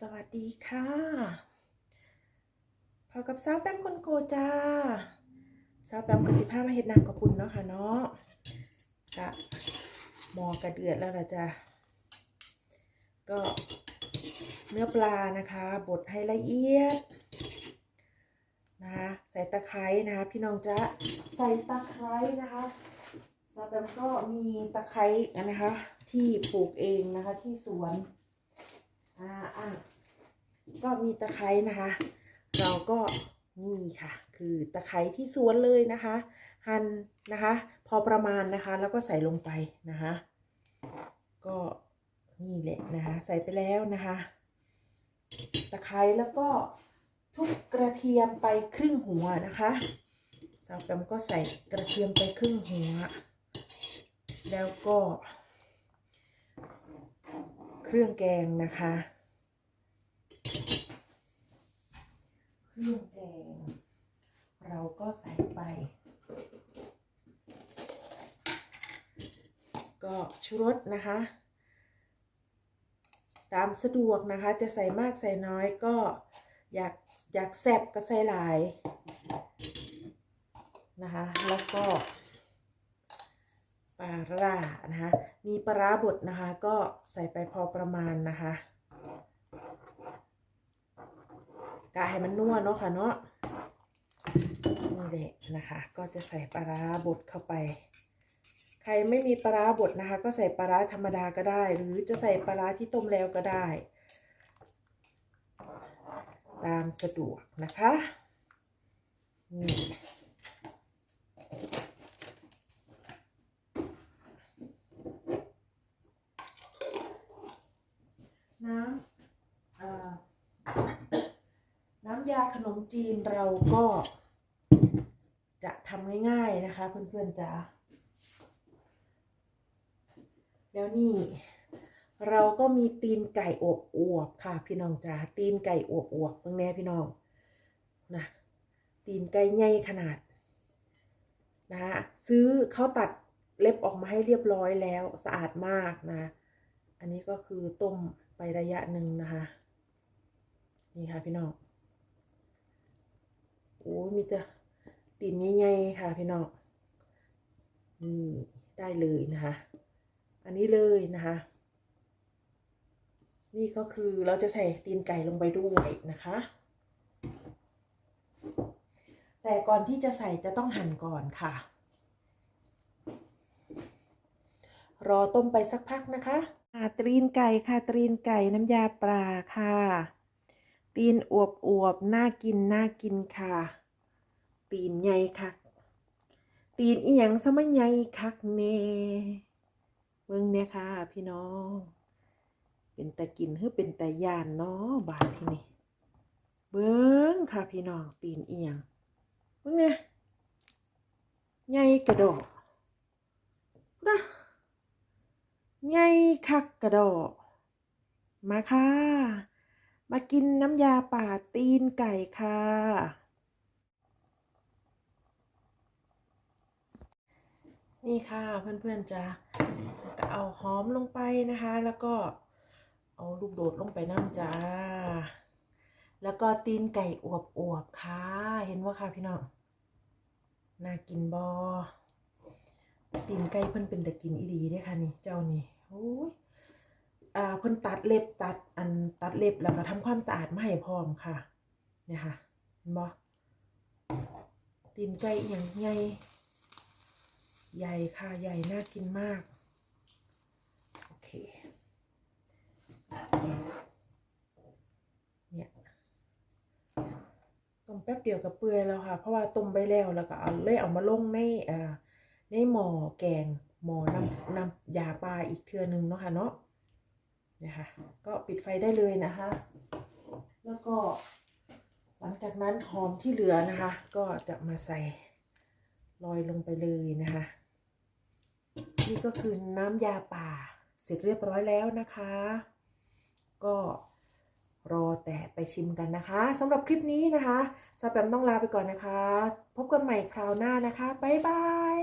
สวัสดีค่ะพอกับสาวแปมคนโกจ้าสาวแปมกับสิผ้ามาเห็ดน้ำกับปุ่นเนาะค่ะเนาะกะหมอกระเดือดแล้วล่ะจ้ะก็เนื้อปลานะคะบดให้ละเอียดนะคะใส่ตะไคร้นะคะพี่น้องจะใส่ตะไคร้นะคะสาวแปมก็มีตะไคร้นะคะ ที่ปลูกเองนะคะที่สวน ก็มีตะไคร้นะคะ เราก็นี่ค่ะ คือตะไคร้ที่สวนเลยนะคะ หั่นนะคะ พอประมาณนะคะ แล้วก็ใส่ลงไปนะคะ ก็นี่แหละนะคะ ใส่ไปแล้วนะคะ ตะไคร้แล้วก็ทุบกระเทียมไปครึ่งหัวนะคะสาวแปมก็ใส่กระเทียมไปครึ่งหัว แล้วก็ เครื่องแกงนะคะ เครื่องแกงเราก็ใส่ไป ก็ชูรสนะคะ ตามสะดวกนะคะ จะใส่มากใส่น้อยก็อยากอยากแซ่บก็ใส่หลายนะคะ แล้วก็ปลาร่านะคะ มีปลาร้าบดนะคะ ก็ใส่ไปพอประมาณนะคะ กะให้มันนัวเนาะค่ะเนาะนี่แหละนะคะ ก็จะใส่ปลาร้าบดเข้าไป ใครไม่มีปลาร้าบดนะคะ ก็ใส่ปลาร้าธรรมดาก็ได้ หรือจะใส่ปลาร้าที่ต้มแล้วก็ได้ ตามสะดวกนะคะนี่ น้ำเอ่อน้ำยา ขนมจีนเราก็ จะทำง่ายๆนะคะเพื่อนๆจ๋าแล้วนี่ เราก็มีตีนไก่อบอวบๆค่ะ พี่น้องจ๋าตีนไก่อบอวบๆเพิ่งแน่พี่น้องนะตีนไก่ใหญ่ขนาดนะคะซื้อเขาตัดเล็บออกมาให้เรียบร้อยแล้วสะอาดมากนะ อันนี้ก็คือต้มไประยะหนึ่งนะคะ นี่ค่ะพี่น้อง โอ้ยมีแต่ตีนใหญ่ๆค่ะพี่น้องนี่ได้เลยนะคะ อันนี้เลยนะคะ นี่ก็คือเราจะใส่ตีนไก่ลงไปด้วยนะคะ แต่ก่อนที่จะใส่จะต้องหั่นก่อนค่ะ รอต้มไปสักพักนะคะอ่าตีนไก่ค่ะตีนไก่น้ำยาปลาค่ะ ตีนอวบอวบน่ากินน่ากินค่ะ ตีนใหญ่คัก ตีนอีหยังสมัยใหญ่คักเน่เบิ่งเนี่ยค่ะ พี่น้อง เป็นตะกินหรือเป็นตะยานเนาะบาดที่นี่เบิ่งค่ะพี่น้องตีนเอียงเบิ่งเนี่ยใหญ่กระโดดนะใหญ่คักกระโดดมาค่ะ มากินน้ำยาป่าตีนไก่ค่ะ นี่ค่ะเพื่อนๆจ้ะก็เอาหอมลงไปนะคะ แล้วก็เอาลูกโดดลงไปน้ำจ้า แล้วก็ตีนไก่อวบๆค่ะ เห็นว่าค่ะพี่น้องน่ากินบอตีนไก่เพิ่นเป็นตะกินอีดีเด้ค่ะนี่ เจ้านี่โอ้ย อ่าเพิ่นตัดเล็บตัดอันตัดเล็บแล้วก็ทำความสะอาดมาให้พร้อมค่ะ เนี่ยค่ะห็นบ่ตีนไก่อย่างใหญ่ใหญ่ค่ะใหญ่น่ากินมากโอเคเนี่ยต้มแป๊บเดียวกับเปื่อยแล้วค่ะ เพราะว่าต้มไปแล้วแล้วก็เอาเลยเอามาลงในอ่าในหม้อแกงหม้อน้ำน้ำยาปลาอีกเทือนึงเนาะค่ะเนาะ นี่ยค่ะก็ปิดไฟได้เลยนะคะ แล้วก็หลังจากนั้นหอมที่เหลือนะคะ ก็จะมาใส่ลอยลงไปเลยนะคะ นี่ก็คือน้ำยาป่าเสร็จเรียบร้อยแล้วนะคะ ก็รอแต่ไปชิมกันนะคะสำหรับคลิปนี้นะคะสแปมต้องลาไปก่อนนะคะ พบกันใหม่คราวหน้านะคะ บ๊ายบาย